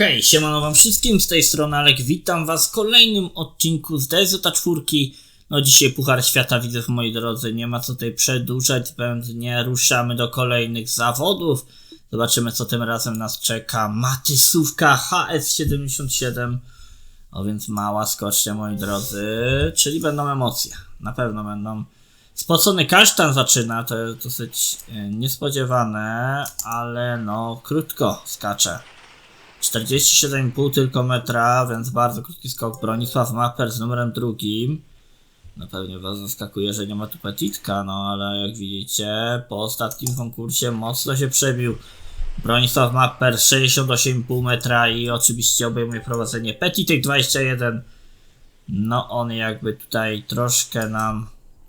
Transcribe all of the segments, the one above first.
Hej, siemano wam wszystkim, z tej strony Alek, witam was w kolejnym odcinku z DZ 4. No dzisiaj Puchar Świata widzę w moi drodze, nie ma co tutaj przedłużać zbędnie, ruszamy do kolejnych zawodów. Zobaczymy co tym razem nas czeka. Matysówka HS77, no więc mała skocznia moi drodzy, czyli będą emocje, na pewno będą. Spocony kasztan zaczyna, to jest dosyć e, niespodziewane, ale no krótko skacze. 47,5 tylko metra, więc bardzo krótki skok. Bronisław Maper z numerem drugim. No pewnie was zaskakuje, że nie ma tu petitka, no ale jak widzicie, po ostatnim konkursie mocno się przebił. Bronisław Maper 68,5 metra i oczywiście obejmuje prowadzenie Petitek 21. No on jakby tutaj troszkę nam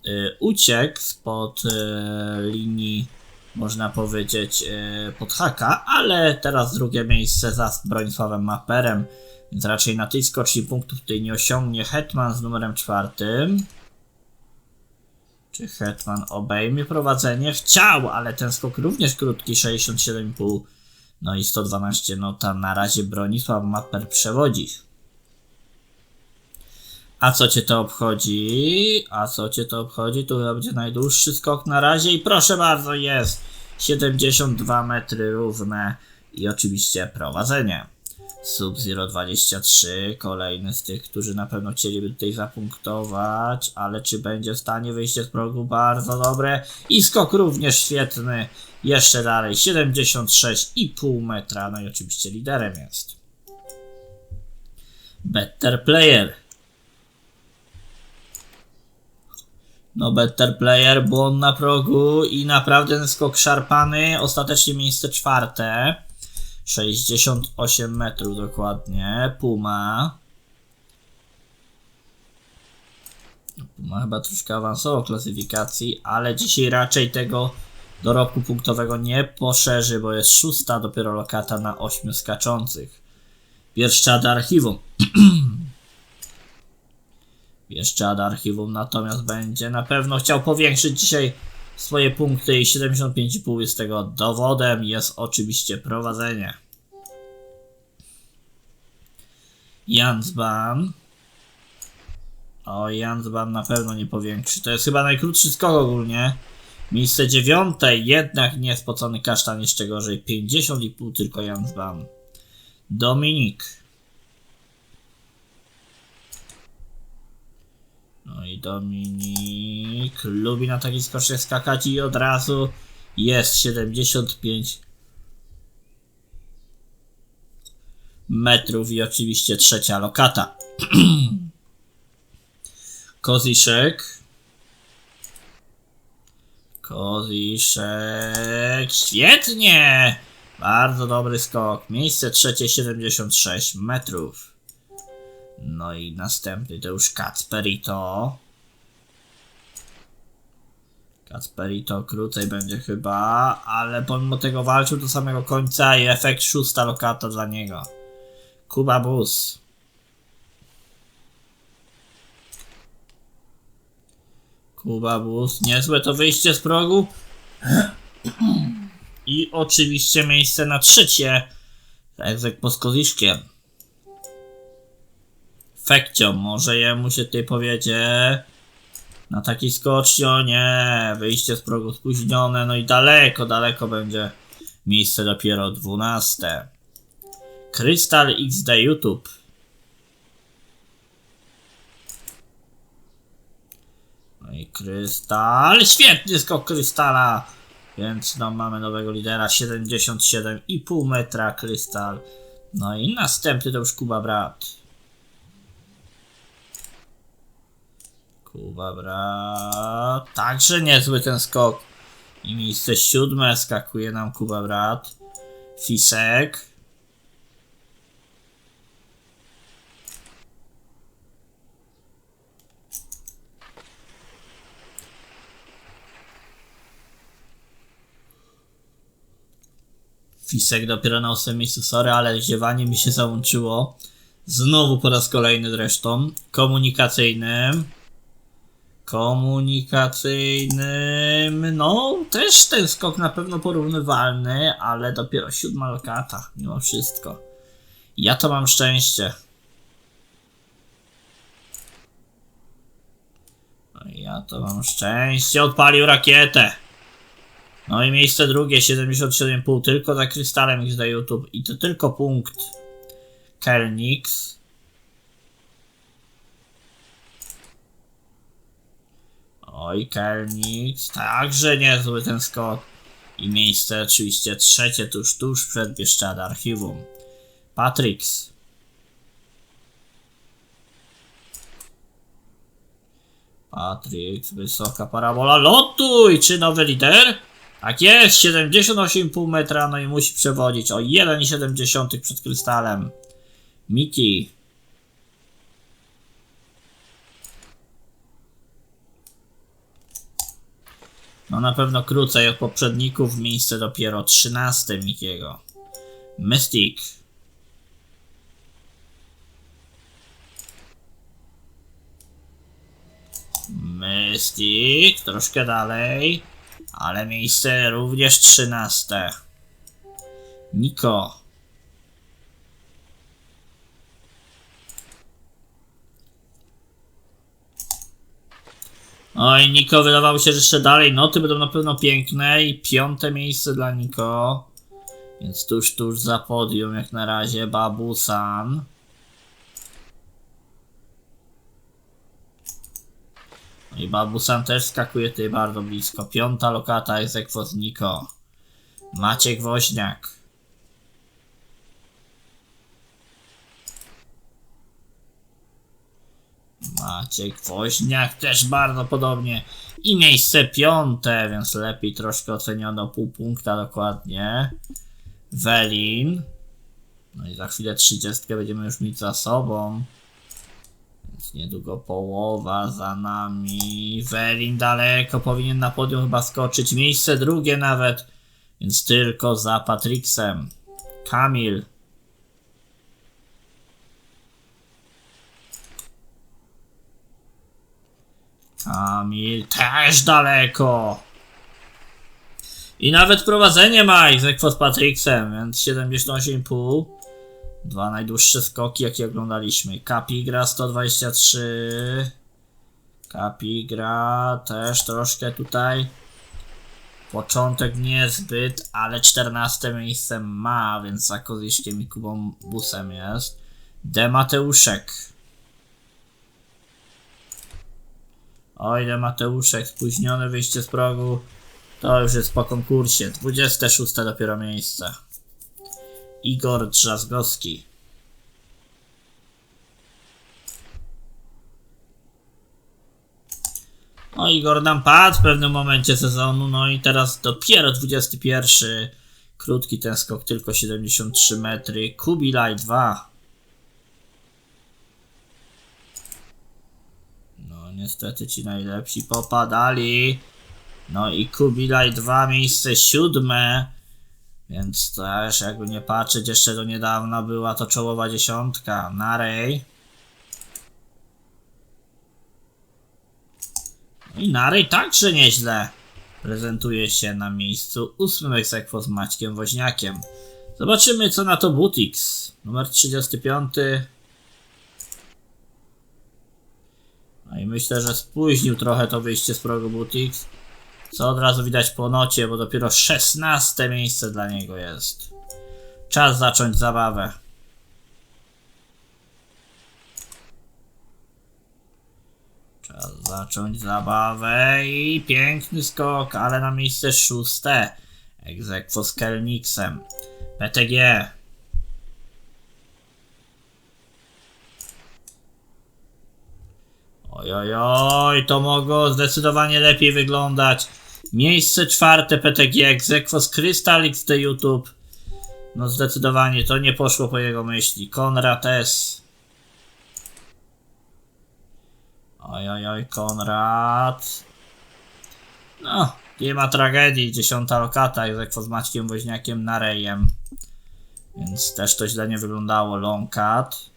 y, uciekł spod y, linii można powiedzieć, e, pod haka, ale teraz drugie miejsce za Bronisławem Maperem, więc raczej na tej skoczni punktów tutaj nie osiągnie Hetman z numerem czwartym. Czy Hetman obejmie prowadzenie? Chciał, ale ten skok również krótki, 67,5. No i 112, no tam na razie Bronisław Maper przewodzi. A co cię to obchodzi? A co cię to obchodzi? Tu chyba będzie najdłuższy skok na razie i proszę bardzo, jest 72 metry równe i oczywiście prowadzenie. Sub-Zero 23, kolejny z tych, którzy na pewno chcieliby tutaj zapunktować, ale czy będzie w stanie wyjście z progu? Bardzo dobre. I skok również świetny. Jeszcze dalej 76,5 metra, no i oczywiście liderem jest. Better Player No better player, błąd na progu i naprawdę ten skok szarpany. Ostatecznie miejsce czwarte. 68 metrów dokładnie. Puma. Puma chyba troszkę awansował klasyfikacji, ale dzisiaj raczej tego dorobku punktowego nie poszerzy, bo jest szósta dopiero lokata na 8 skaczących. Bieszczada archiwum. Jeszcze ad archiwum natomiast będzie na pewno chciał powiększyć dzisiaj swoje punkty i 75,5 jest tego dowodem. Jest oczywiście prowadzenie. Jansban. O, Jansban na pewno nie powiększy. To jest chyba najkrótszy skok ogólnie. Miejsce dziewiąte, jednak nie spocony kasztan jeszcze gorzej. 50,5 tylko Jansban. Dominik. No i Dominik lubi na takiej skocznie skakać i od razu jest 75 metrów i oczywiście trzecia lokata. Koziszek. Koziszek. Świetnie! Bardzo dobry skok. Miejsce trzecie 76 metrów. No i następny to już Kacperito. Kacperito krócej będzie chyba, ale pomimo tego walczył do samego końca i efekt szósta lokata dla niego. Kuba Bus. Kuba Bus. Niezłe to wyjście z progu. I oczywiście miejsce na trzecie. Tak jak po. Fekcio, może jemu się ty powiedzie na taki skoczni, o nie, wyjście z progu spóźnione, no i daleko, daleko będzie miejsce dopiero 12. Krystal XD YouTube. No i Krystal, świetny skok Krystala, więc no mamy nowego lidera, 77,5 metra Krystal. No i następny to już Kuba Brat. Kuba. Także niezły ten skok. I miejsce siódme skakuje nam Kuba Brat. Fisek. Fisek dopiero na 8 miejscu, sorry, ale ziewanie mi się załączyło. Znowu po raz kolejny zresztą. Komunikacyjnym komunikacyjnym. No, też ten skok na pewno porównywalny, ale dopiero siódma lokata, mimo wszystko. Ja to mam szczęście. No ja to mam szczęście. Odpalił rakietę. No i miejsce drugie, 77,5 tylko za krystalem za YouTube. I to tylko punkt. Kelnix. Oj, Kelnix. Także niezły ten skok. I miejsce oczywiście trzecie, tuż, tuż przed Bieszczada Archiwum. Patrix. Patrix, wysoka parabola. Lotuj! Czy nowy lider? Tak jest, 78,5 metra, no i musi przewodzić o 1,7 przed krystalem. Miki. Na pewno krócej od poprzedników, miejsce dopiero 13 Mikiego. Mystic. Mystic, troszkę dalej, ale miejsce również 13. Niko. Oj, Niko wydawało się, że jeszcze dalej. Noty będą na pewno piękne i piąte miejsce dla Niko. Więc tuż, tuż za podium jak na razie Babusan. No i Babusan też skakuje tutaj bardzo blisko. Piąta lokata jest Ekwoz Niko. Maciek Woźniak. Maciek Woźniak też bardzo podobnie. I miejsce piąte, więc lepiej troszkę oceniono pół punkta dokładnie. Welin. No i za chwilę 30 będziemy już mieć za sobą. Więc niedługo połowa za nami. Welin daleko powinien na podium chyba skoczyć. Miejsce drugie nawet. Więc tylko za Patricksem. Kamil. Kamil też daleko. I nawet prowadzenie ma z Patricksem, więc 78,5. Dwa najdłuższe skoki, jakie oglądaliśmy. Capigra 123. Capigra też troszkę tutaj. Początek niezbyt, ale 14 miejsce ma, więc za Koziszkiem i Kubą Busem jest. Demateuszek. Oj, Demateuszek, spóźnione wyjście z progu. To już jest po konkursie. 26 dopiero miejsce. Igor Drzazgowski. No Igor nam padł w pewnym momencie sezonu, no i teraz dopiero 21. Krótki ten skok, tylko 73 metry. Kubilaj 2. Niestety ci najlepsi popadali. No i Kubilaj 2 miejsce siódme. Więc też jakby nie patrzeć, jeszcze do niedawna była to czołowa dziesiątka. Narej. I Narej także nieźle prezentuje się na miejscu ósmym egzekwo z Maćkiem Woźniakiem. Zobaczymy co na to Butix. Numer 35. No i myślę, że spóźnił trochę to wyjście z progu Butix. Co od razu widać po nocie, bo dopiero 16 miejsce dla niego jest. Czas zacząć zabawę. Czas zacząć zabawę i piękny skok, ale na miejsce szóste. Egzekwo z Kelnixem. PTG. Oj, oj, oj, to mogło zdecydowanie lepiej wyglądać. Miejsce czwarte PTG Exequos Crystal XT YouTube. No zdecydowanie to nie poszło po jego myśli. Konrad S. Oj, oj, oj, Konrad. No, nie ma tragedii. Dziesiąta lokata Exequos z Maćkiem Woźniakiem na rejem. Więc też to źle nie wyglądało. Long cut.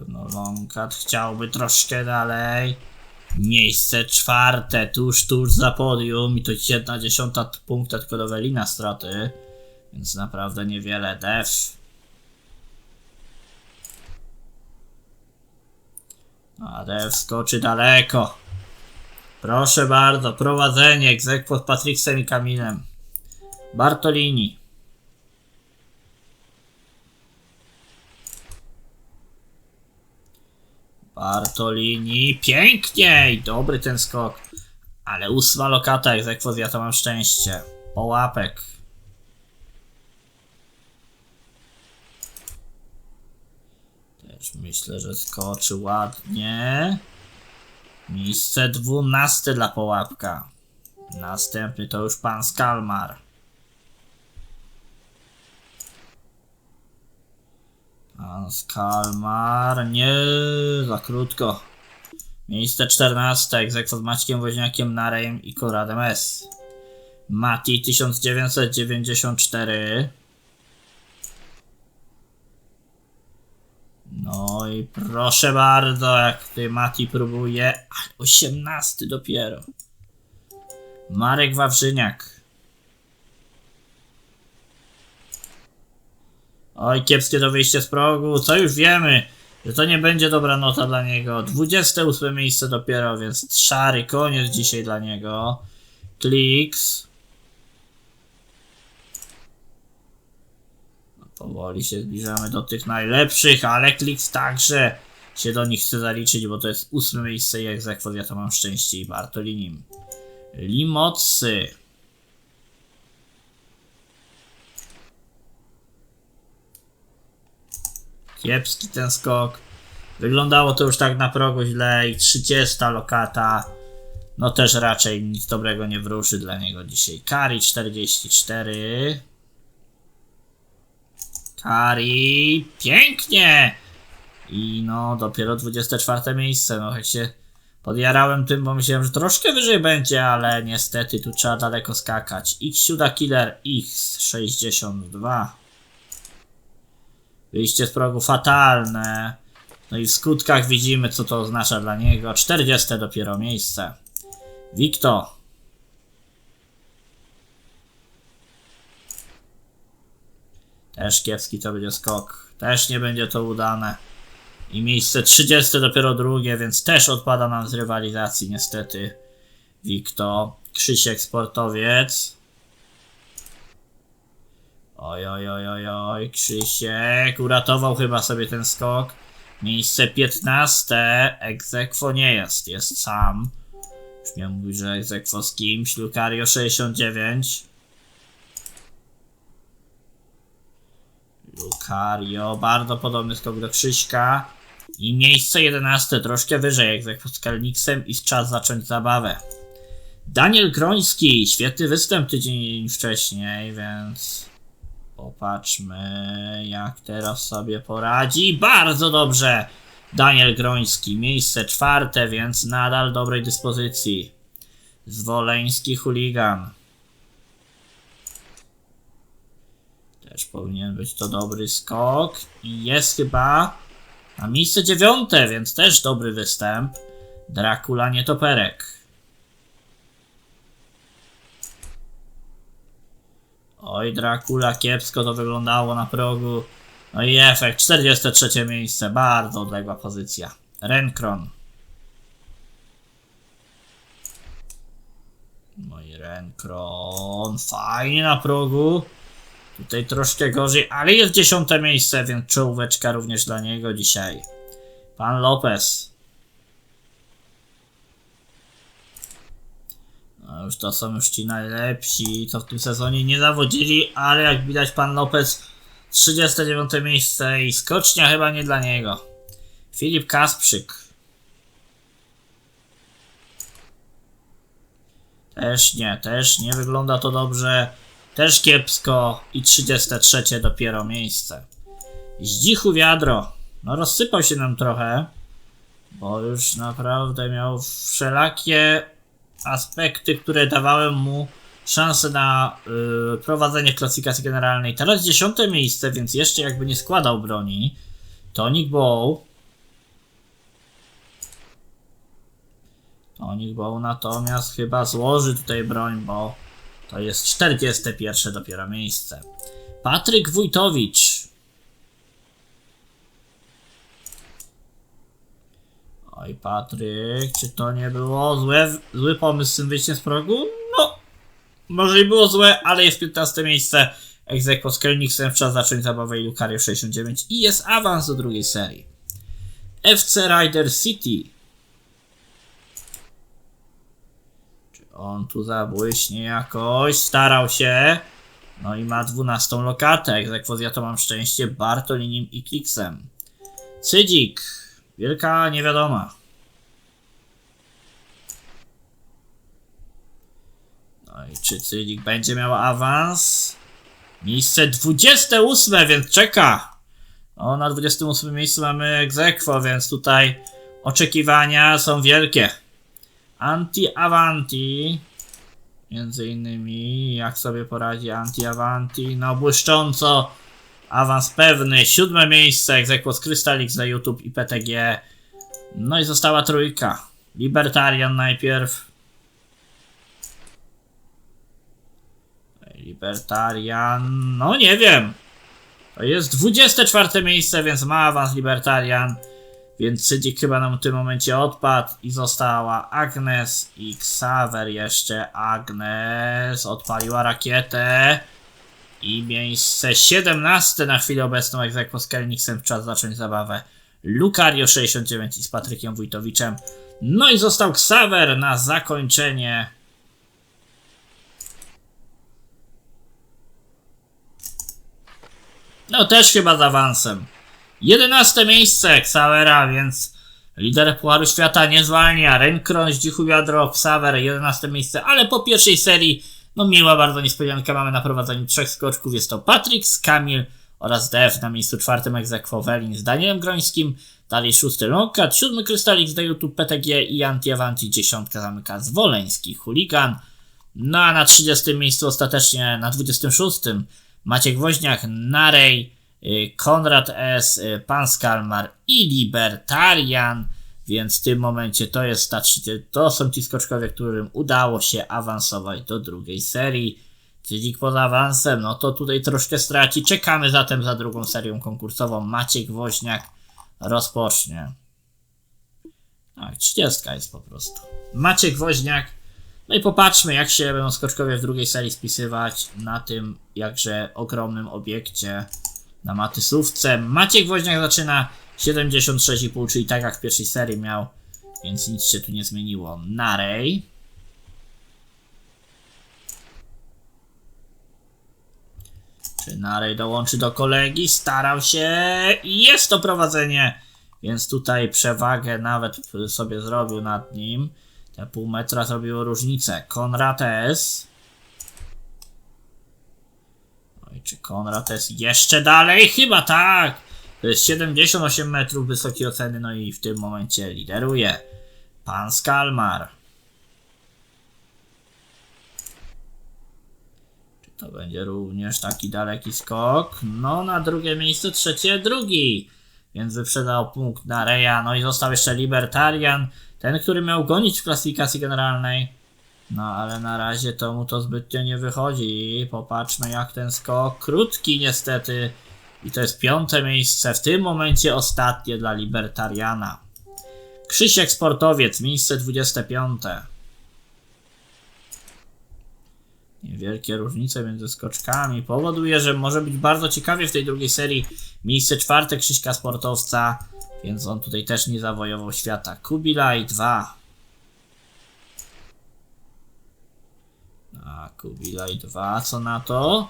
Pewno long cut chciałby troszkę dalej. Miejsce czwarte, tuż, tuż za podium i to jedna dziesiąta punkta tylko do Welina straty. Więc naprawdę niewiele. Def. A Def skoczy daleko. Proszę bardzo, prowadzenie, egzekwo z Patricksem i Kamilem. Bartolini. Bartolini, pięknie i dobry ten skok. Ale ósma lokata, egzekwo ja to mam szczęście. Połapek. Też myślę, że skoczy ładnie. Miejsce dwunaste dla Połapka. Następny to już pan Skalmar. Pan Skalmar, nie, za krótko. Miejsce 14, egzekwo z Maćkiem Woźniakiem, Narejem i Konradem S. Mati 1994. No i proszę bardzo, jak tutaj Mati próbuje. Ale 18 dopiero. Marek Wawrzyniak. Oj, kiepskie to wyjście z progu. Co już wiemy, że to nie będzie dobra nota dla niego. 28 miejsce dopiero, więc szary koniec dzisiaj dla niego. Kliks. No, powoli się zbliżamy do tych najlepszych, ale Kliks także się do nich chce zaliczyć, bo to jest ósme miejsce i egzekwo, ja to mam szczęście i Bartolinim. Limocy. Kiepski ten skok. Wyglądało to już tak na progu źle i 30 lokata. No też raczej nic dobrego nie wróży dla niego dzisiaj. Kari 44. Kari. Pięknie! I no, dopiero 24 miejsce. No, jak się podjarałem tym, bo myślałem, że troszkę wyżej będzie, ale niestety tu trzeba daleko skakać. X Killer X62. Wyjście z progu fatalne. No i w skutkach widzimy, co to oznacza dla niego. 40 dopiero miejsce. Wikto. Też kiepski to będzie skok. Też nie będzie to udane. I miejsce 30 dopiero drugie, więc też odpada nam z rywalizacji niestety. Wikto. Krzysiek Sportowiec. Oj, oj, oj, oj, oj, Krzysiek uratował chyba sobie ten skok. Miejsce 15, egzekwo nie jest, jest sam. Już miałem mówić, że egzekwo z kimś, Lucario 69. Lucario, bardzo podobny skok do Krzyśka. I miejsce 11, troszkę wyżej, egzekwo z Kalniksem i czas zacząć zabawę. Daniel Groński, świetny występ tydzień wcześniej, więc... Popatrzmy, jak teraz sobie poradzi. Bardzo dobrze! Daniel Groński, miejsce czwarte, więc nadal dobrej dyspozycji. Zwoleński chuligan. Też powinien być to dobry skok. I jest chyba na miejsce dziewiąte, więc też dobry występ. Dracula nietoperek. Oj, Dracula, kiepsko to wyglądało na progu. No i efekt, 43 miejsce, bardzo odległa pozycja. Renkron. No i Renkron, fajnie na progu. Tutaj troszkę gorzej, ale jest dziesiąte miejsce, więc czołóweczka również dla niego dzisiaj. Pan Lopez. No już to są już ci najlepsi, co w tym sezonie nie zawodzili, ale jak widać pan Lopez 39 miejsce i skocznia chyba nie dla niego. Filip Kasprzyk. Też nie, też nie wygląda to dobrze. Też kiepsko i 33 dopiero miejsce. Zdzichu wiadro. No rozsypał się nam trochę, bo już naprawdę miał wszelakie aspekty, które dawały mu szansę na y, prowadzenie klasyfikacji generalnej. Teraz dziesiąte miejsce, więc jeszcze jakby nie składał broni. Tonic Bow. Tonik Bow natomiast chyba złoży tutaj broń, bo to jest 41 dopiero miejsce. Patryk Wójtowicz. Oj, Patryk, czy to nie było złe, zły pomysł z tym wyjściem z progu? No, może i było złe, ale jest 15 miejsce. Egzekwo z Kelniksem trzeba zacząć zabawę i Lucario 69 i jest awans do drugiej serii. FC Rider City. Czy on tu zabłyśnie jakoś? Starał się. No i ma 12 lokatę. Egzekwo ja to mam szczęście Bartolinim i Kliksem. Cydzik. Wielka niewiadoma. No i czy Cydzik będzie miał awans? Miejsce 28, więc czeka. O, na 28 miejscu mamy Egzekwo, więc tutaj oczekiwania są wielkie. Anti-Avanti. Między innymi, jak sobie poradzi Anti-Avanti? No, błyszcząco. Awans pewny. Siódme miejsce. Egzekwo z Krystalix za YouTube i PTG. No i została trójka. Libertarian najpierw. Libertarian. No nie wiem. To jest 24 miejsce, więc ma awans Libertarian. Więc Cydzik chyba nam w tym momencie odpadł i została Agnes i Xaver jeszcze. Agnes odpaliła rakietę. I miejsce 17 na chwilę obecną Egzekwo z Kelniksem czas zacząć zabawę. Lucario 69 i z Patrykiem Wójtowiczem. No i został Xaver na zakończenie. No też chyba z awansem. 11 miejsce Xavera, więc lider Pucharu Świata nie zwalnia. Renkron, Zdzichu Wiadro, Xaver 11 miejsce, ale po pierwszej serii no miła bardzo niespodzianka. Mamy na prowadzeniu trzech skoczków. Jest to Patrix, Kamil oraz Def na miejscu czwartym Egzekwo Welin z Danielem Grońskim. Dalej szósty Longcat, siódmy Krystalik z YouTube PTG i Anti-Avanti dziesiątka zamyka Zwoleński Huligan. No a na 30 miejscu ostatecznie na 26 Maciek Woźniak, Narej, y, Konrad S., y, Pan Skalmar i Libertarian. Więc w tym momencie to jest ta 30, to są ci skoczkowie, którym udało się awansować do drugiej serii. Czyli poza awansem, no to tutaj troszkę straci. Czekamy zatem za drugą serią konkursową. Maciek Woźniak rozpocznie. Tak, 30 jest po prostu. Maciek Woźniak. No i popatrzmy, jak się będą skoczkowie w drugiej serii spisywać na tym jakże ogromnym obiekcie na Matysówce. Maciek Woźniak zaczyna 76,5, czyli tak jak w pierwszej serii miał, więc nic się tu nie zmieniło. Narej. Czy Narej dołączy do kolegi? Starał się jest to prowadzenie, więc tutaj przewagę nawet sobie zrobił nad nim. Te pół metra zrobiło różnicę. Konrad. Oj, czy Konrad jeszcze dalej? Chyba tak. To jest 78 metrów wysokiej oceny, no i w tym momencie lideruje pan Skalmar. Czy to będzie również taki daleki skok? No, na drugie miejsce, trzecie, drugi. Więc wyprzedał punkt na Reja, no i został jeszcze Libertarian, ten, który miał gonić w klasyfikacji generalnej. No, ale na razie to mu to zbytnio nie wychodzi. Popatrzmy jak ten skok, krótki niestety. I to jest piąte miejsce, w tym momencie ostatnie dla Libertariana. Krzysiek Sportowiec, miejsce 25. Niewielkie różnice między skoczkami powoduje, że może być bardzo ciekawie w tej drugiej serii. Miejsce czwarte Krzyśka Sportowca, więc on tutaj też nie zawojował świata. Kubilaj 2. A Kubilaj 2, co na to?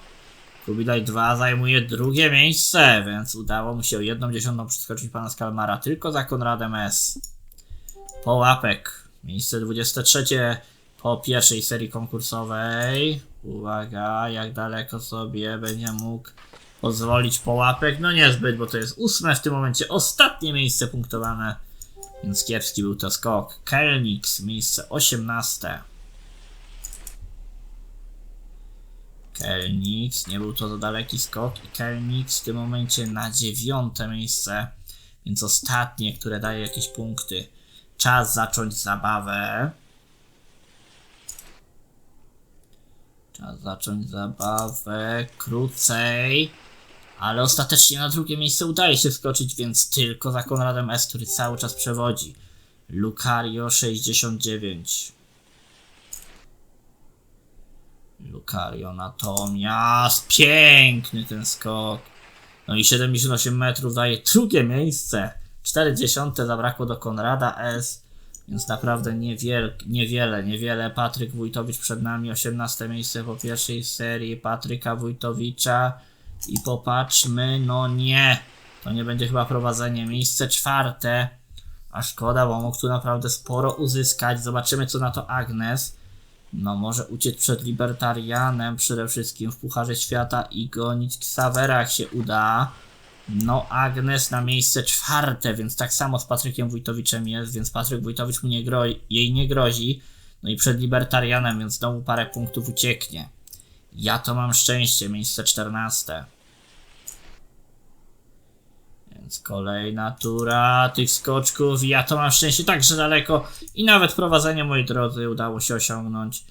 Kubilaj 2 zajmuje drugie miejsce, więc udało mu się jedną dziesiątą przeskoczyć pana Skalmara tylko za Konradem S. Połapek, miejsce 23 po pierwszej serii konkursowej. Uwaga, jak daleko sobie będzie mógł pozwolić połapek. No niezbyt, bo to jest ósme w tym momencie, ostatnie miejsce punktowane. Więc kiepski był to skok. Kelnix, miejsce 18. Kelnic, nie był to za daleki skok i Kelnic w tym momencie na dziewiąte miejsce, więc ostatnie, które daje jakieś punkty. Czas zacząć zabawę. Czas zacząć zabawę krócej. Ale ostatecznie na drugie miejsce udaje się skoczyć, więc tylko za Konradem S, który cały czas przewodzi. Lucario 69. Lucario natomiast piękny ten skok. No i 78 metrów daje drugie miejsce. 40 zabrakło do Konrada S. Więc naprawdę niewiel, niewiele, niewiele. Patryk Wójtowicz przed nami, 18 miejsce po pierwszej serii Patryka Wójtowicza. I popatrzmy, no nie, to nie będzie chyba prowadzenie. Miejsce czwarte, a szkoda, bo mógł tu naprawdę sporo uzyskać. Zobaczymy co na to Agnes. No może uciec przed Libertarianem przede wszystkim w Pucharze Świata i gonić Xavera jak się uda. No Agnes na miejsce czwarte, więc tak samo z Patrykiem Wójtowiczem jest, więc Patryk Wójtowicz mu nie gro- jej nie grozi. No i przed Libertarianem, więc znowu parę punktów ucieknie. Ja to mam szczęście, miejsce 14. Więc kolejna tura tych skoczków. Ja to mam szczęście także daleko. I nawet prowadzenie, moi drodzy, udało się osiągnąć.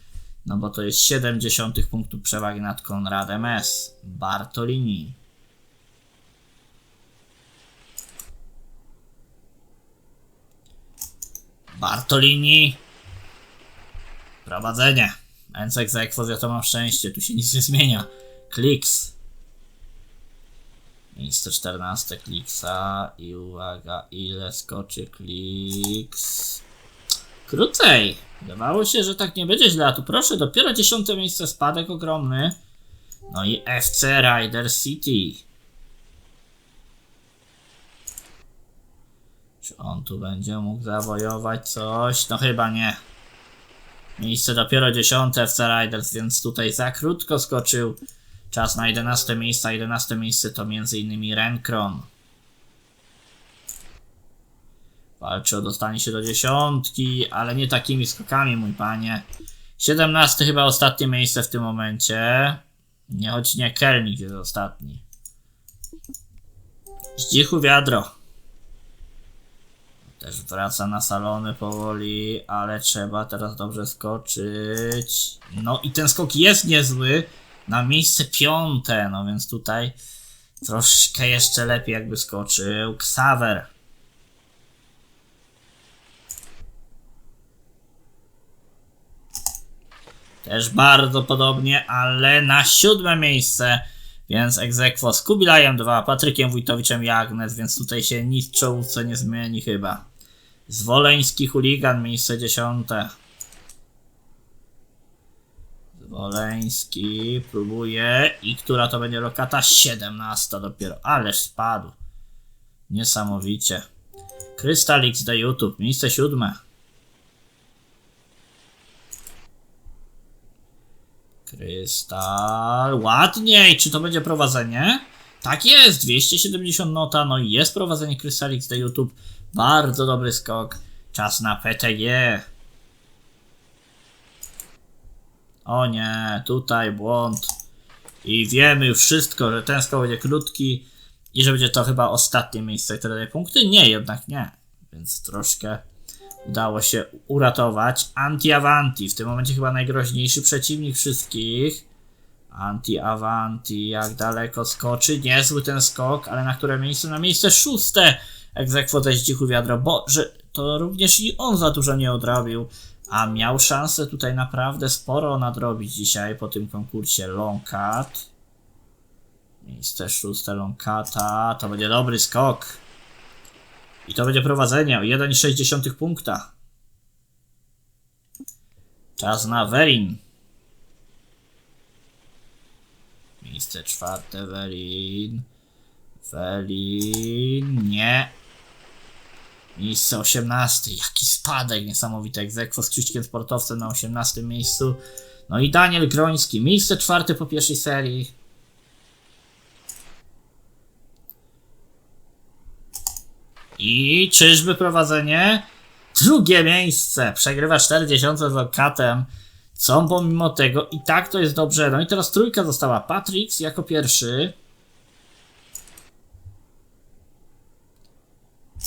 No bo to jest 70 punktów przewagi nad Konradem S. Bartolini. Bartolini. Prowadzenie. Encek za Ekwos, ja to mam szczęście, tu się nic nie zmienia. Kliks. Miejsce 14 Kliksa i uwaga, ile skoczy Kliks. Krócej. Wydawało się, że tak nie będzie źle, a tu proszę, dopiero 10 miejsce, spadek ogromny. No i FC Rider City. Czy on tu będzie mógł zawojować coś? No chyba nie. Miejsce dopiero 10 FC Riders, więc tutaj za krótko skoczył. Czas na 11 miejsce, a 11 miejsce to m.in. Renkron. Walczy o dostanie się do dziesiątki, ale nie takimi skokami, mój panie. 17 chyba ostatnie miejsce w tym momencie. Nie, choć nie Kelnik jest ostatni. Zdzichu wiadro. Też wraca na salony powoli, ale trzeba teraz dobrze skoczyć. No i ten skok jest niezły. Na miejsce piąte, no więc tutaj troszkę jeszcze lepiej jakby skoczył. Xaver. Też bardzo podobnie, ale na siódme miejsce. Więc egzekwo z Kubilajem 2, Patrykiem Wójtowiczem i Agnes, więc tutaj się nic czołówce nie zmieni chyba. Zwoleński chuligan, miejsce dziesiąte. Zwoleński próbuje i która to będzie lokata? 17 dopiero, ależ spadł. Niesamowicie. Krystal XD YouTube, miejsce siódme. Krystal, ładniej, czy to będzie prowadzenie? Tak jest, 270 nota, no i jest prowadzenie Krystal XD YouTube. Bardzo dobry skok. Czas na PTG. O nie, tutaj błąd. I wiemy już wszystko, że ten skok będzie krótki i że będzie to chyba ostatnie miejsce, które daje punkty. Nie, jednak nie. Więc troszkę udało się uratować. Anti-Avanti, w tym momencie chyba najgroźniejszy przeciwnik wszystkich. Anti-Avanti, jak daleko skoczy. Niezły ten skok, ale na które miejsce? Na miejsce szóste. Egzekwo też dzichu wiadro, bo że to również i on za dużo nie odrobił. A miał szansę tutaj naprawdę sporo nadrobić dzisiaj po tym konkursie Long Cut. Miejsce szóste Long Cuta. To będzie dobry skok. I to będzie prowadzenie o 1,6 punkta. Czas na Verin. Miejsce czwarte Verin. Verin. Nie. Miejsce 18. Jaki spadek niesamowity. Egzekwo z Krzyśkiem Sportowcem na 18 miejscu. No i Daniel Groński. Miejsce czwarte po pierwszej serii. I czyżby prowadzenie? Drugie miejsce. Przegrywa 40 z adwokatem. Co pomimo tego i tak to jest dobrze. No i teraz trójka została. Patrix jako pierwszy.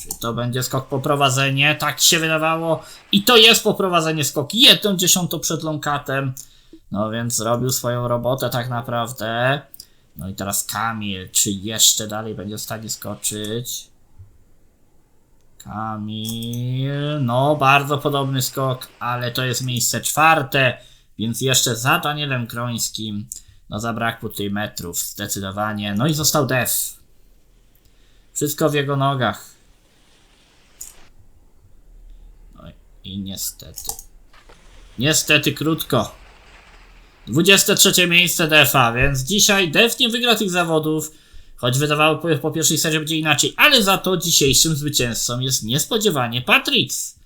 Czy to będzie skok po prowadzenie? Tak się wydawało. I to jest poprowadzenie skok. Jedną dziesiątą przed Lonkatem. No więc zrobił swoją robotę tak naprawdę. No i teraz Kamil, czy jeszcze dalej będzie w stanie skoczyć? Kamil, no bardzo podobny skok, ale to jest miejsce czwarte, więc jeszcze za Danielem Krońskim. No zabrakło tutaj metrów zdecydowanie. No i został Dev. Wszystko w jego nogach. No i niestety. Niestety krótko. 23 miejsce Defa, więc dzisiaj Def nie wygra tych zawodów, choć wydawało po, po pierwszej serii będzie inaczej, ale za to dzisiejszym zwycięzcą jest niespodziewanie Patrix.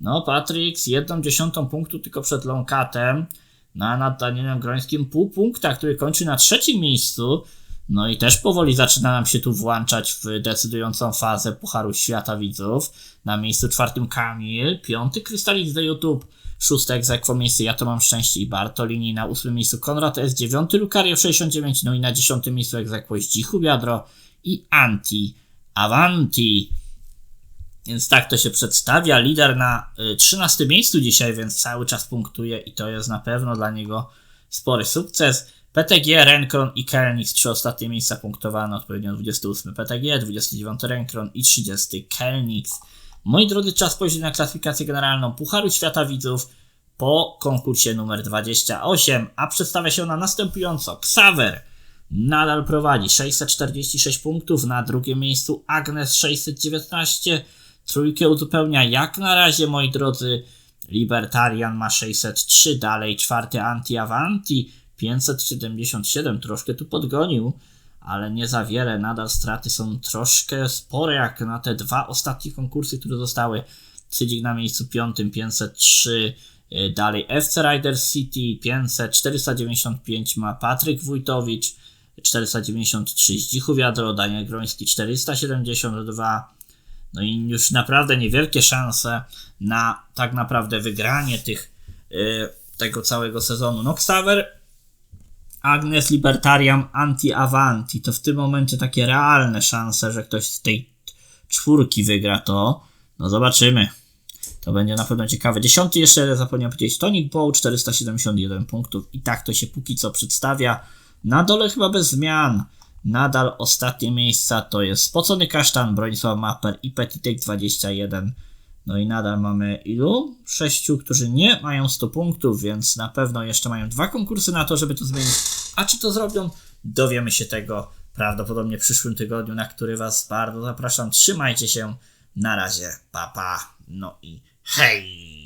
No, Patrix jedną dziesiątą punktu tylko przed Longcatem, na nad Danielem Grońskim pół punkta, który kończy na trzecim miejscu. No i też powoli zaczyna nam się tu włączać w decydującą fazę Pucharu Świata Widzów. Na miejscu czwartym Kamil, piąty Krystalik z YouTube, szóste egzekwo miejsce Ja to mam szczęście i Bartolini, na ósmym miejscu Konrad S, dziewiąty Lucario 69, no i na dziesiątym miejscu egzekwo Zdzichu Wiadro i Anti Avanti. Więc tak to się przedstawia. Lider na y, 13 miejscu dzisiaj, więc cały czas punktuje i to jest na pewno dla niego spory sukces. PTG, Renkron i Kelnix, trzy ostatnie miejsca punktowane, odpowiednio 28 PTG, 29 Renkron i 30 Kelnix. Moi drodzy, czas spojrzeć na klasyfikację generalną Pucharu Świata Widzów po konkursie numer 28, a przedstawia się ona następująco. Xaver nadal prowadzi 646 punktów, na drugim miejscu Agnes 619, trójkę uzupełnia jak na razie, moi drodzy, Libertarian ma 603, dalej czwarty Anti Avanti 577, troszkę tu podgonił, ale nie za wiele, nadal straty są troszkę spore jak na te dwa ostatnie konkursy, które zostały. Cydzik na miejscu piątym 503, y, dalej FC Rider City 500, 495 ma Patryk Wójtowicz, 493 Zdzichu Wiadro, Daniel Groński 472, no i już naprawdę niewielkie szanse na tak naprawdę wygranie tych, y, tego całego sezonu. No Agnes Libertarian Anti-Avanti. To w tym momencie takie realne szanse, że ktoś z tej czwórki wygra to. No zobaczymy. To będzie na pewno ciekawe. Dziesiąty jeszcze zapomniałem powiedzieć. Tonic Bow 471 punktów. I tak to się póki co przedstawia. Na dole chyba bez zmian. Nadal ostatnie miejsca to jest Spocony Kasztan, Bronisław Mapper i Petitek 21. No i nadal mamy ilu? Sześciu, którzy nie mają 100 punktów, więc na pewno jeszcze mają dwa konkursy na to, żeby to zmienić. A czy to zrobią? Dowiemy się tego prawdopodobnie w przyszłym tygodniu, na który Was bardzo zapraszam. Trzymajcie się. Na razie. Papa. Pa. No i hej!